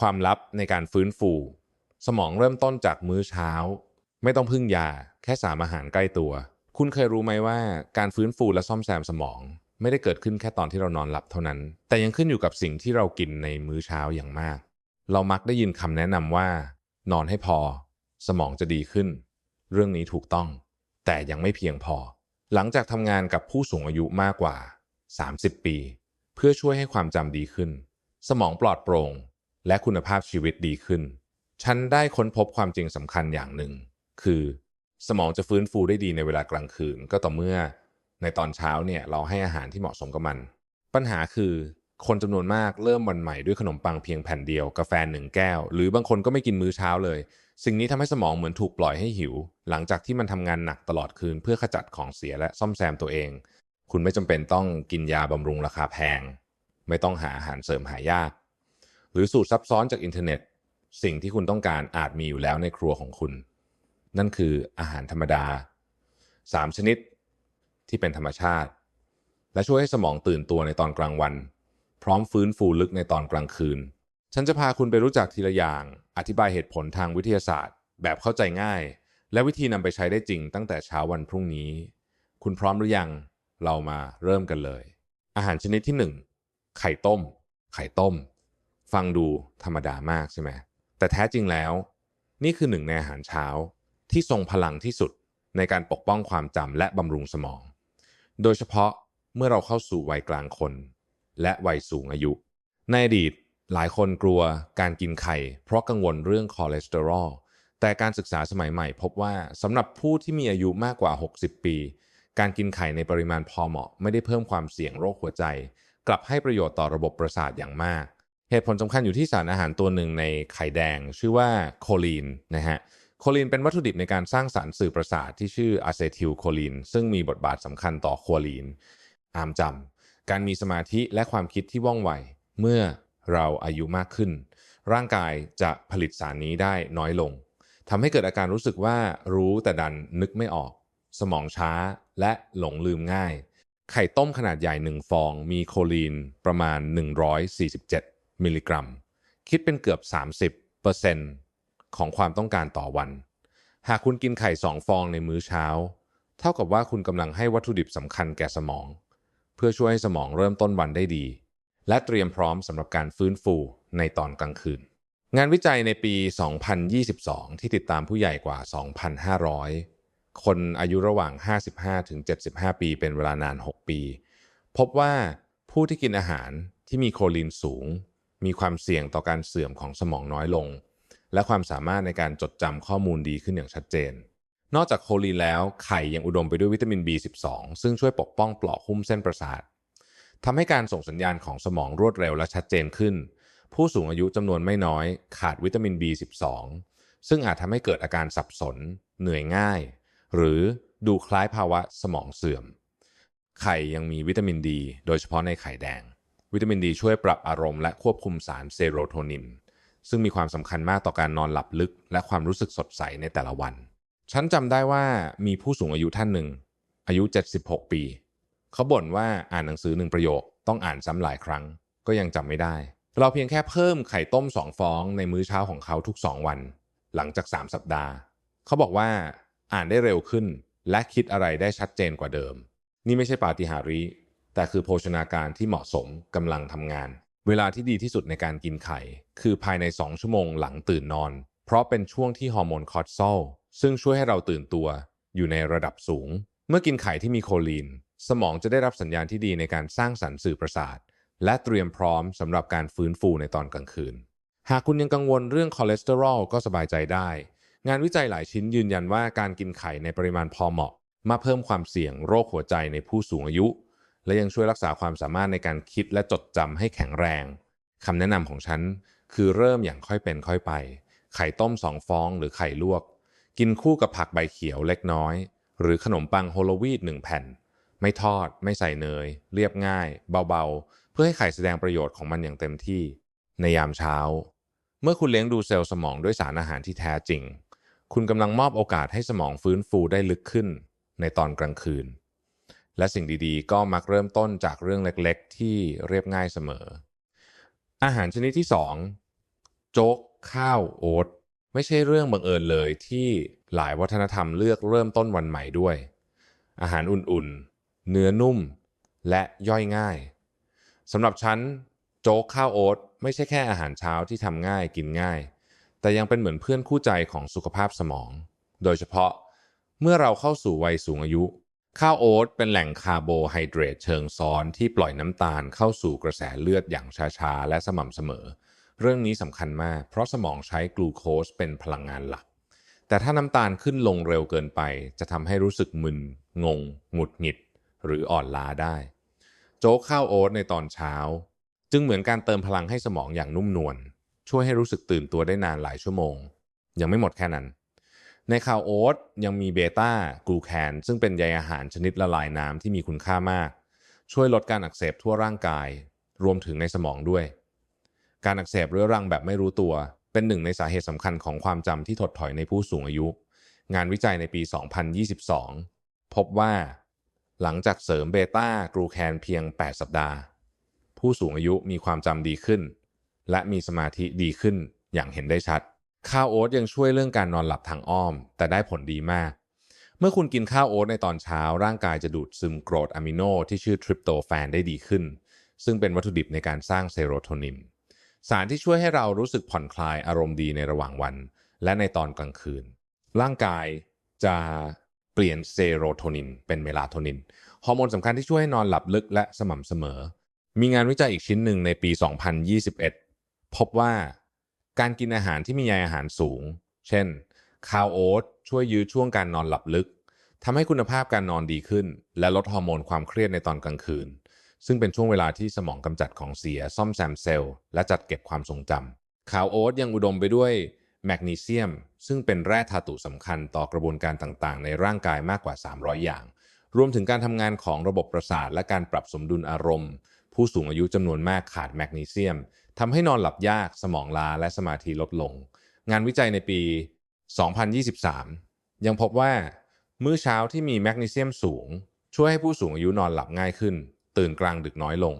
ความลับในการฟื้นฟู สมองเริ่มต้นจากมื้อเช้า ไม่ต้องพึ่งยา แค่สามอาหารใกล้ตัว คุณเคยรู้ไหมว่าการฟื้นฟูและซ่อมแซมสมอง ไม่ได้เกิดขึ้นแค่ตอนที่เรานอนหลับเท่านั้น แต่ยังขึ้นอยู่กับสิ่งที่เรากินในมื้อเช้าอย่างมาก เรามักได้ยินคำแนะนำว่า นอนให้พอ สมองจะดีขึ้น เรื่องนี้ถูกต้อง แต่ยังไม่เพียงพอ หลังจากทำงานกับผู้สูงอายุมากกว่า 30 ปี เพื่อช่วยให้ความจำดีขึ้น สมองปลอดโปร่ง และคุณภาพชีวิตดีขึ้น ฉันได้ค้นพบความจริงสำคัญอย่างหนึ่ง คือ สมองจะฟื้นฟูได้ดีในเวลากลางคืน ก็ต่อเมื่อ ในตอนเช้าเนี่ยเราให้อาหารที่เหมาะสมกับมัน ปัญหาคือคนจำนวนมากเริ่มวันใหม่ด้วยขนมปังเพียงแผ่นเดียว กาแฟหนึ่งแก้ว หรือบางคนก็ไม่กินมื้อเช้าเลย สิ่งนี้ทำให้สมองเหมือนถูกปล่อยให้หิว หลังจากที่มันทำงานหนักตลอดคืน เพื่อขจัดของเสียและซ่อมแซมตัวเอง คุณไม่จำเป็นต้องกินยาบำรุงราคาแพง ไม่ต้องหาอาหารเสริมหายาก หรือสูตรซับซ้อนจากอินเทอร์เน็ต สิ่งที่คุณต้องการอาจมีอยู่แล้วในครัวของคุณ นั่นคืออาหารธรรมดา 3 ชนิดที่เป็นธรรมชาติ และช่วยให้สมองตื่นตัวในตอนกลางวัน พร้อมฟื้นฟูลึกในตอนกลางคืน ฉันจะพาคุณไปรู้จักทีละอย่าง อธิบายเหตุผลทางวิทยาศาสตร์ แบบเข้าใจง่าย และวิธีนำไปใช้ได้จริงตั้งแต่เช้าวันพรุ่งนี้ คุณพร้อมหรือยังเรามาเริ่มกันเลย อาหารชนิดที่ 1 ไข่ต้ม ไข่ต้ม ฟังดูธรรมดามากใช่ไหมแต่แท้จริงแล้ว นี่คือหนึ่งในอาหารเช้าที่ทรงพลังที่สุดในการปกป้องความจำและบำรุงสมอง โดยเฉพาะเมื่อเราเข้าสู่วัยกลางคน และวัยสูงอายุ ในอดีตหลายคนกลัวการกินไข่เพราะกังวลเรื่องคอเลสเตอรอล แต่การศึกษาสมัยใหม่พบว่าสำหรับผู้ที่มีอายุมากกว่า 60 ปี การกินไข่ในปริมาณพอเหมาะ ไม่ได้เพิ่มความเสี่ยงโรคหัวใจ กลับให้ประโยชน์ต่อระบบประสาทอย่างมาก เหตุผลสำคัญอยู่ที่สารอาหารตัวหนึ่งในไข่แดง ชื่อว่าโคลีนนะฮะโคลีนเป็นวัตถุดิบในการสร้างสารสื่อประสาทที่ชื่ออะเซทิลโคลีนซึ่งมีบทบาทสำคัญต่อโคลีนอามจำการมีสมาธิและความคิดที่ว่องไวเมื่อเราอายุมากขึ้น ร่างกายจะผลิตสารนี้ได้น้อยลงทำให้เกิดอาการรู้สึกว่ารู้แต่ดันนึกไม่ออก สมองช้าและหลงลืมง่าย ไข่ต้มขนาดใหญ่หนึ่งฟอง มีโคลีนประมาณ 147 มิลลิกรัม คิดเป็นเกือบ 30%ของความต้องการต่อวัน หากคุณกินไข่สองฟองในมื้อเช้า เท่ากับว่าคุณกำลังให้วัตถุดิบสำคัญแก่สมอง เพื่อช่วยให้สมองเริ่มต้นวันได้ดี และเตรียมพร้อมสำหรับการฟื้นฟูในตอนกลางคืน งานวิจัยในปี 2022 ที่ติดตามผู้ใหญ่กว่า 2,500 คนอายุระหว่าง 55ถึง75 ปีเป็นเวลานาน 6 ปี พบว่าผู้ที่กินอาหารที่มีโคลีนสูง มีความเสี่ยงต่อการเสื่อมของสมองน้อยลง และความสามารถในการจดจำข้อมูลดีขึ้นอย่างชัดเจน นอกจากโคลีนแล้วไข่ยังอุดมไปด้วยวิตามิน B12 ซึ่งช่วยปกป้องปลอกหุ้มเส้นประสาททำให้การส่งสัญญาณของสมองรวดเร็วและชัดเจนขึ้น ผู้สูงอายุจำนวนไม่น้อย ขาดวิตามิน B12 ซึ่งอาจทำให้เกิดอาการสับสน เหนื่อยง่าย หรือดูคล้ายภาวะสมองเสื่อม ไข่ยังมีวิตามินดี โดยเฉพาะในไข่แดง วิตามินดีช่วยปรับอารมณ์และควบคุมสารเซโรโทนิน ซึ่งมีความสำคัญมากต่อการนอนหลับลึก และความรู้สึกสดใสในแต่ละวัน ฉันจำได้ว่ามีผู้สูงอายุท่านหนึ่ง อายุ 76 ปี เขาบ่นว่าอ่านหนังสือหนึ่งประโยค ต้องอ่านซ้ำหลายครั้ง ก็ยังจำไม่ได้ เราเพียงแค่เพิ่มไข่ต้มสองฟองในมื้อเช้าของเขาทุก 2 วัน หลังจาก 3 สัปดาห์ เขาบอกว่าอ่านได้เร็วขึ้น และคิดอะไรได้ชัดเจนกว่าเดิม นี่ไม่ใช่ปาฏิหาริย์ แต่คือโภชนาการที่เหมาะสมกำลังทำงาน เวลาที่ดีที่สุดในการกินไข่ คือภายใน 2 ชั่วโมงหลังตื่นนอน เพราะเป็นช่วงที่ฮอร์โมนคอร์ติซอลซึ่งช่วยให้เราตื่นตัว อยู่ในระดับสูง เมื่อกินไข่ที่มีโคลีน สมองจะได้รับสัญญาณที่ดีในการสร้างสรรค์สื่อประสาท และเตรียมพร้อมสำหรับการฟื้นฟูในตอนกลางคืน หากคุณยังกังวลเรื่องคอเลสเตอรอลก็สบายใจได้ งานวิจัยหลายชิ้นยืนยันว่าการกินไข่ในปริมาณพอเหมาะ มาเพิ่มความเสี่ยงโรคหัวใจในผู้สูงอายุ และยังช่วยรักษาความสามารถในการคิดและจดจำให้แข็งแรง คำแนะนำของฉันคือเริ่มอย่างค่อยเป็นค่อยไป ไข่ต้มสองฟองหรือไข่ลวก กินคู่กับผักใบเขียวเล็กน้อย หรือขนมปังโฮโลวีตหนึ่งแผ่น ไม่ทอด ไม่ใส่เนย เรียบง่าย เบาๆ เพื่อให้ไข่แสดงประโยชน์ของมันอย่างเต็มที่ ในยามเช้า เมื่อคุณเลี้ยงดูเซลล์สมองด้วยสารอาหารที่แท้จริง คุณกำลังมอบโอกาสให้สมองฟื้นฟูได้ลึกขึ้น ในตอนกลางคืน และสิ่งดีๆ ก็มักเริ่มต้นจากเรื่องเล็กๆ ที่เรียบง่ายเสมอ อาหารชนิดที่โจ๊ก ข้าวโอ๊ตไม่ใช่เรื่องบังเอิญเลยที่หลายวัฒนธรรมเลือกเริ่มต้นวันใหม่ด้วย อาหารอุ่นๆ เนื้อนุ่ม และย่อยง่ายสำหรับฉันโจ๊กข้าวโอ๊ตไม่ใช่แค่อาหารเช้าที่ทำง่ายกินง่าย แต่ยังเป็นเหมือนเพื่อนคู่ใจของสุขภาพสมอง โดยเฉพาะเมื่อเราเข้าสู่วัยสูงอายุ ข้าวโอ๊ตเป็นแหล่งคาร์โบไฮเดรตเชิงซ้อนที่ปล่อยน้ำตาลเข้าสู่กระแสเลือดอย่างช้าๆ และสม่ำเสมอ เรื่องนี้สำคัญมาก เพราะสมองใช้กลูโคสเป็นพลังงานหลัก แต่ถ้าน้ำตาลขึ้นลงเร็วเกินไป จะทำให้รู้สึกมึน งง หงุดหงิด หรืออ่อนล้าได้ โจ๊กข้าวโอ๊ตในตอนเช้า จึงเหมือนการเติมพลังให้สมองอย่างนุ่มนวลช่วยให้รู้สึกตื่นตัวได้นานหลายชั่วโมง ยังไม่หมดแค่นั้น ในข้าวโอ๊ตยังมีเบต้ากลูแคนซึ่งเป็นใยอาหารชนิดละลายน้ำที่มีคุณค่ามาก ช่วยลดการอักเสบทั่วร่างกาย รวมถึงในสมองด้วย การอักเสบเรื้อรังแบบไม่รู้ตัว เป็นหนึ่งในสาเหตุสำคัญของความจำที่ถดถอยในผู้สูงอายุ งานวิจัยในปี 2022 พบว่า หลังจากเสริมเบต้ากลูแคนเพียง 8 สัปดาห์ ผู้สูงอายุมีความจำดีขึ้น และมีสมาธิดีขึ้นอย่างเห็นได้ชัด ข้าวโอ๊ตยังช่วยเรื่องการนอนหลับทางอ้อม แต่ได้ผลดีมาก เมื่อคุณกินข้าวโอ๊ตในตอนเช้า ร่างกายจะดูดซึมกรดอะมิโนที่ชื่อทริปโตแฟนได้ดีขึ้น ซึ่งเป็นวัตถุดิบในการสร้างเซโรโทนิน สารที่ช่วยให้เรารู้สึกผ่อนคลายอารมณ์ดีในระหว่างวัน และในตอนกลางคืน ร่างกายจะเปลี่ยนเซโรโทนินเป็นเมลาโทนิน ฮอร์โมนสำคัญที่ช่วยให้นอนหลับลึกและสม่ำเสมอ มีงานวิจัยอีกชิ้นหนึ่งในปี 2021 พบว่า การกินอาหารที่มีใยอาหารสูง เช่นข้าวโอ๊ตช่วยยื้อช่วงการนอนหลับลึกทำให้คุณภาพการนอนดีขึ้น และลดฮอร์โมนความเครียดในตอนกลางคืน ซึ่งเป็นช่วงเวลาที่สมองกำจัดของเสียซ่อมแซมเซลล์และจัดเก็บความทรงจำข้าวโอ๊ตยังอุดมไปด้วยแมกนีเซียม ซึ่งเป็นแร่ธาตุสำคัญต่อกระบวนการต่างๆ ในร่างกายมากกว่า 300 อย่าง รวมถึงการทำงานของระบบประสาทและการปรับสมดุลอารมณ์ ผู้สูงอายุจำนวนมากขาดแมกนีเซียม ทำให้นอนหลับยากสมองล้าและสมาธิลดลง งานวิจัยในปี 2023 ยังพบว่า มื้อเช้าที่มีแมกนีเซียมสูง ช่วยให้ผู้สูงอายุนอนหลับง่ายขึ้น ตื่นกลางดึกน้อยลง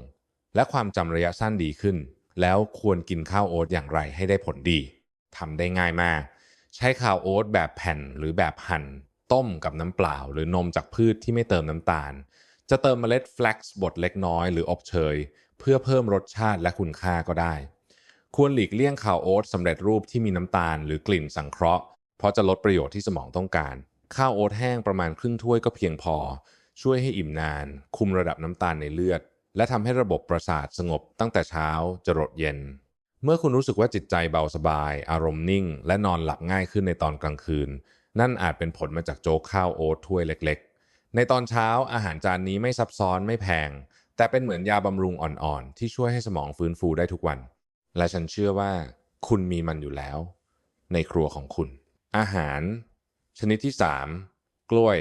และความจำระยะสั้นดีขึ้น แล้วควรกินข้าวโอ๊ตอย่างไรให้ได้ผลดีทำได้ง่ายมาก ใช้ข้าวโอ๊ตแบบแผ่นหรือแบบหั่น ต้มกับน้ำเปล่า หรือนมจากพืชที่ไม่เติมน้ำตาล จะเติมเมล็ดแฟลกซ์บดเล็กน้อยหรืออบเชย พื่อเพิ่มรสชาติและคุณค่าก็ได้ ควรหลีกเลี่ยงข้าวโอ๊ตสำเร็จรูปที่มีน้ำตาลหรือกลิ่นสังเคราะห์ เพราะจะลดประโยชน์ที่สมองต้องการ ข้าวโอ๊ตแห้งประมาณครึ่งถ้วยก็เพียงพอ ช่วยให้อิ่มนาน คุมระดับน้ำตาลในเลือด และทำให้ระบบประสาทสงบตั้งแต่เช้าจรดเย็น เมื่อคุณรู้สึกว่าจิตใจเบาสบาย อารมณ์นิ่ง และนอนหลับง่ายขึ้นในตอนกลางคืน นั่นอาจเป็นผลมาจากโจ๊กข้าวโอ๊ตถ้วยเล็ก ๆ ในตอนเช้าอาหารจานนี้ไม่ซับซ้อนไม่แพง แต่เป็นเหมือนยาบำรุงอ่อนๆ ที่ช่วยให้สมองฟื้นฟูได้ทุกวัน และฉันเชื่อว่าคุณมีมันอยู่แล้ว ในครัวของคุณ อาหาร ชนิดที่ 3 กล้วย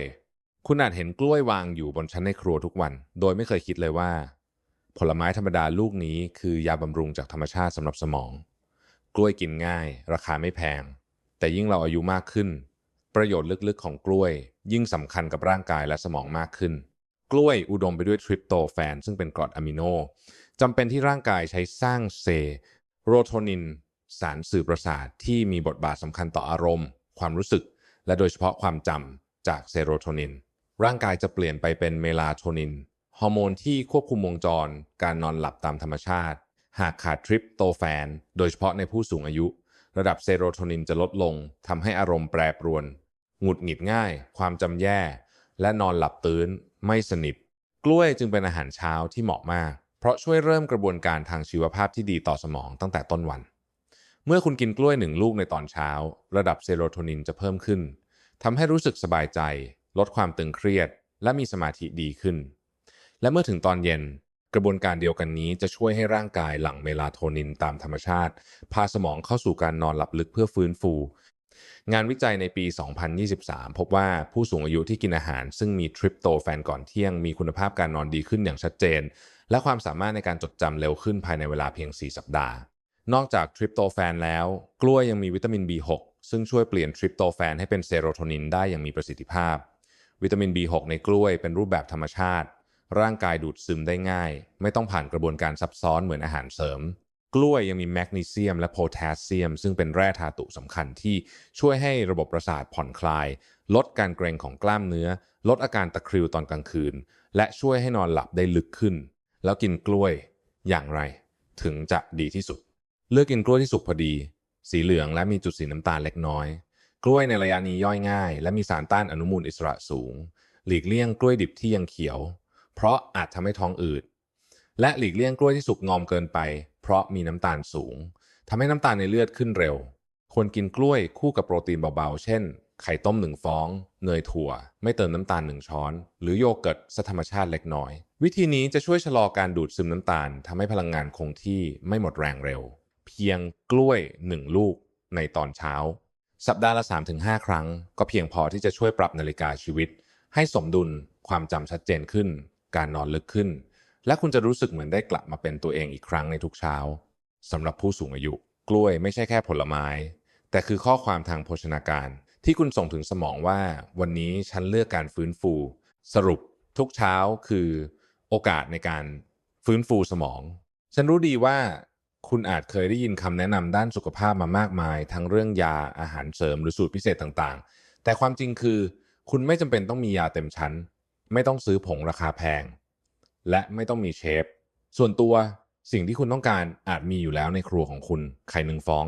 คุณอาจเห็นกล้วยวางอยู่บนชั้นในครัวทุกวัน โดยไม่เคยคิดเลยว่า ผลไม้ธรรมดาลูกนี้คือยาบำรุงจากธรรมชาติสำหรับสมอง กล้วยกินง่าย ราคาไม่แพง แต่ยิ่งเราอายุมากขึ้น ประโยชน์ลึกๆของกล้วย ยิ่งสำคัญกับร่างกายและสมองมากขึ้น กล้วยอุดมไปด้วยทริปโตแฟนซึ่งเป็นกรดอะมิโนจำเป็นที่ร่างกายใช้สร้างเซโรโทนิน สารสื่อประสาทที่มีบทบาทสำคัญต่ออารมณ์ ความรู้สึก และโดยเฉพาะความจำจากเซโรโทนิน ร่างกายจะเปลี่ยนไปเป็นเมลาโทนิน ฮอร์โมนที่ควบคุมวงจร การนอนหลับตามธรรมชาติ หากขาดทริปโตแฟน โดยเฉพาะในผู้สูงอายุ ระดับเซโรโทนินจะลดลงทำให้อารมณ์แปรปรวนหงุดหงิดง่าย ความจำแย่ และนอนหลับตื่นไม่สนิท กล้วยจึงเป็นอาหารเช้าที่เหมาะมาก เพราะช่วยเริ่มกระบวนการทางชีวภาพที่ดีต่อสมองตั้งแต่ต้นวัน เมื่อคุณกินกล้วยหนึ่งลูกในตอนเช้า ระดับเซโรโทนินจะเพิ่มขึ้นทำให้รู้สึกสบายใจ ลดความตึงเครียด และมีสมาธิดีขึ้น และเมื่อถึงตอนเย็นกระบวนการเดียวกันนี้จะช่วยให้ร่างกายหลั่งเมลาโทนินตามธรรมชาติ พาสมองเข้าสู่การนอนหลับลึกเพื่อฟื้นฟู งานวิจัยในปี 2023 พบว่าผู้สูงอายุที่กินอาหาร ซึ่งมีทริปโตแฟนก่อนเที่ยงมีคุณภาพการนอนดีขึ้นอย่างชัดเจน และความสามารถในการจดจำเร็วขึ้นภายในเวลาเพียง 4 สัปดาห์ นอกจากทริปโตแฟนแล้ว กล้วยยังมีวิตามิน B6 ซึ่งช่วยเปลี่ยนทริปโตแฟนให้เป็นเซโรโทนินได้อย่างมีประสิทธิภาพ วิตามิน B6 ในกล้วยเป็นรูปแบบธรรมชาติ ร่างกายดูดซึมได้ง่าย ไม่ต้องผ่านกระบวนการซับซ้อนเหมือนอาหารเสริม กล้วยยังมีแมกนีเซียมและโพแทสเซียม ซึ่งเป็นแร่ธาตุสำคัญที่ช่วยให้ระบบประสาทผ่อนคลาย ลดการเกร็งของกล้ามเนื้อ ลดอาการตะคริวตอนกลางคืน และช่วยให้นอนหลับได้ลึกขึ้น แล้วกินกล้วยอย่างไร ถึงจะดีที่สุด เลือกกินกล้วยที่สุกพอดี สีเหลืองและมีจุดสีน้ำตาลเล็กน้อย กล้วยในระยะนี้ย่อยง่าย และมีสารต้านอนุมูลอิสระสูง หลีกเลี่ยงกล้วยดิบที่ยังเขียว เพราะอาจทำให้ท้องอืดและหลีกเลี่ยงกล้วยที่สุกงอมเกินไป เพราะมีน้ำตาลสูงทำให้น้ำตาลในเลือดขึ้นเร็ว ควรกินกล้วยคู่กับโปรตีนเบาๆ เช่น ไข่ต้มหนึ่งฟอง เนยถั่ว ไม่เติมน้ำตาลหนึ่งช้อน หรือโยเกิร์ตสธรรมชาติเล็กน้อย วิธีนี้จะช่วยชะลอการดูดซึมน้ำตาลทำให้พลังงานคงที่ไม่หมดแรงเร็ว เพียงกล้วย1ลูกในตอนเช้า สัปดาห์ละ 3-5 ครั้ง ก็เพียงพอที่จะช่วยปรับนาฬิกาชีวิต ให้สมดุลความจำชัดเจนขึ้น การนอนลึกขึ้น และคุณจะรู้สึกเหมือนได้กลับมาเป็นตัวเองอีกครั้งในทุกเช้าสำหรับผู้สูงอายุ กล้วยไม่ใช่แค่ผลไม้ แต่คือข้อความทางโภชนาการ ที่คุณส่งถึงสมองว่า วันนี้ฉันเลือกการฟื้นฟู สรุปทุกเช้าคือโอกาสในการฟื้นฟูสมอง ฉันรู้ดีว่าคุณอาจเคยได้ยินคำแนะนำด้านสุขภาพมามากมาย ทั้งเรื่องยาอาหารเสริมหรือสูตรพิเศษต่างๆ แต่ความจริงคือ คุณไม่จำเป็นต้องมียาเต็มชั้น ไม่ต้องซื้อผงราคาแพง และไม่ต้องมีเชฟ ส่วนตัวสิ่งที่คุณต้องการอาจมีอยู่แล้วในครัวของคุณ ไข่หนึ่งฟอง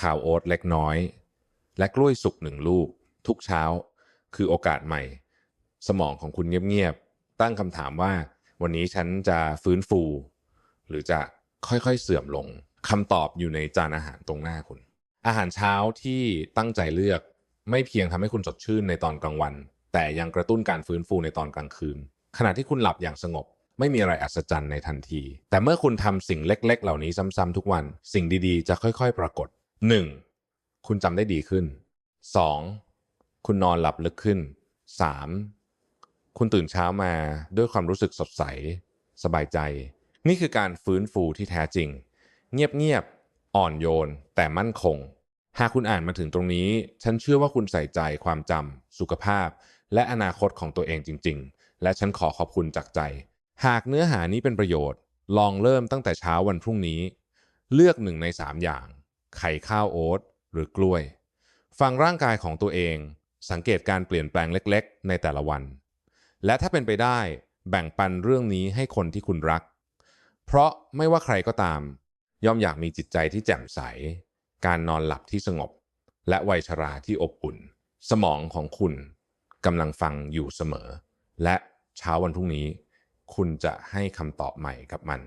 ข่าวโอ๊ตเล็กน้อย และกล้วยสุกหนึ่งลูก ทุกเช้า คือโอกาสใหม่ สมองของคุณเงียบๆ ตั้งคำถามว่า วันนี้ฉันจะฟื้นฟู หรือจะค่อยๆเสื่อมลงคำตอบอยู่ในจานอาหารตรงหน้าคุณ อาหารเช้าที่ตั้งใจเลือก ไม่เพียงทำให้คุณสดชื่นในตอนกลางวัน แต่ยังกระตุ้นการฟื้นฟูในตอนกลางคืน ขณะที่คุณหลับอย่างสงบ ไม่มีอะไรอัศจรรย์ในทันที แต่เมื่อคุณทำสิ่งเล็ก ๆ เหล่านี้ซ้ำๆทุกวัน สิ่งดีๆ จะค่อยๆ ปรากฏ 1. คุณจำได้ดีขึ้น 2. คุณนอนหลับลึกขึ้น 3. คุณตื่นเช้ามาด้วยความรู้สึกสดใส สบายใจ นี่คือการฟื้นฟูที่แท้จริง เงียบๆ อ่อนโยน แต่มั่นคง หากคุณอ่านมาถึงตรงนี้ ฉันเชื่อว่าคุณใส่ใจความจำสุขภาพ และอนาคตของตัวเองจริง ๆ และฉันขอขอบคุณจากใจ หากเนื้อหานี้เป็นประโยชน์ ลองเริ่มตั้งแต่เช้าวันพรุ่งนี้ เลือกหนึ่งในสามอย่าง ไข่ข้าวโอ๊ตหรือกล้วย ฟังร่างกายของตัวเอง สังเกตการเปลี่ยนแปลงเล็กๆ ในแต่ละวัน และถ้าเป็นไปได้แบ่งปันเรื่องนี้ให้คนที่คุณรัก เพราะไม่ว่าใครก็ตาม ย่อมอยากมีจิตใจที่แจ่มใส การนอนหลับที่สงบ และวัยชราที่อบอุ่น สมองของคุณกำลังฟังอยู่เสมอ และเช้าวันพรุ่งนี้ คุณจะให้คำตอบใหม่กับมัน